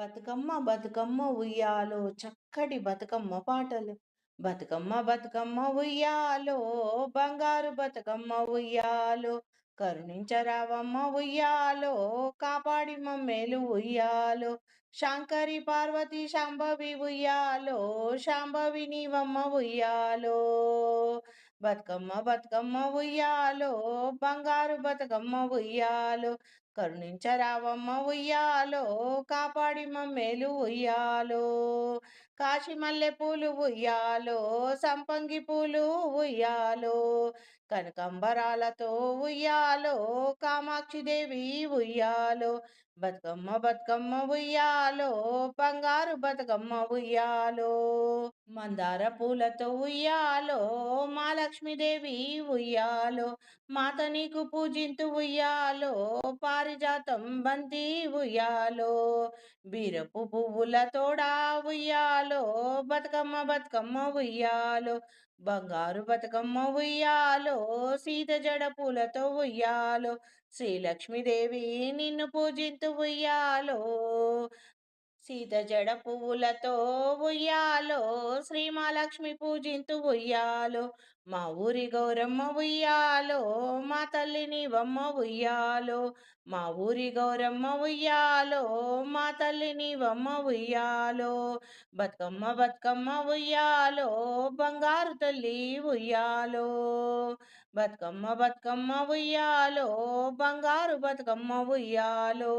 బతుకమ్మ బతుకమ్మ ఉయ్యాలో చక్కటి బతుకమ్మ పాటలు. బతుకమ్మ బతుకమ్మ ఉయ్యాలో బంగారు బతుకమ్మ ఉయ్యాలో కరుణించరావమ్మ ఉయ్యాలో కాపాడి మమ్మేలు ఉయ్యాలో. శంకరి పార్వతి శాంభవి ఉయ్యాలో శాంభవి నీవమ్మ ఉయ్యాలో. బతుకమ్మ బతుకమ్మ ఉయ్యాలో బంగారు బతుకమ్మ ఉయ్యాలో. కరుణించరావమ్మ ఉయ్యాలో కాపాడి మమ్మేలు ఉయ్యాలో. కాశీమల్లె పూలు ఉయ్యాలో సంపంగి పూలు ఉయ్యాలో కనకంబరాలతో ఉయ్యాలో కామాక్షిదేవి ఉయ్యాలో బతుకమ్మ బతుకమ్మ ఉయ్యాలో బంగారు బతుకమ్మ ఉయ్యాలో. మందార పూలతో ఉయ్యాలో మా లక్ష్మీదేవి ఉయ్యాలో మాత నీకు పూజింతు ఉయ్యాలో పారిజాతం బంతి ఉయ్యాలో బీరపు పువ్వుల తోడా ఉయ్యాలో బతుకమ్మ బతుకమ్మ ఉయ్యాలో బంగారు బతుకమ్మ ఉయ్యాలో సీత జడ పూలతో ఉయ్యాలో శ్రీలక్ష్మీదేవి నిన్ను పూజింతు ఉయ్యాలో సీత జడ పువ్వులతో ఉయ్యాలో. శ్రీ మహాలక్ష్మి పూజింతు ఉయ్యాలో మా ఊరి గౌరమ్మ ఉయ్యాలో మా తల్లిని వమ్మ ఉయ్యాలో మా ఊరి గౌరమ్మ ఉయ్యాలో మా తల్లిని వమ్మ ఉయ్యాలో బతుకమ్మ బతుకమ్మ ఉయ్యాలో బంగారు తల్లి ఉయ్యాలో బతుకమ్మ బతుకమ్మ ఉయ్యాలో బంగారు బతుకమ్మ ఉయ్యాలో.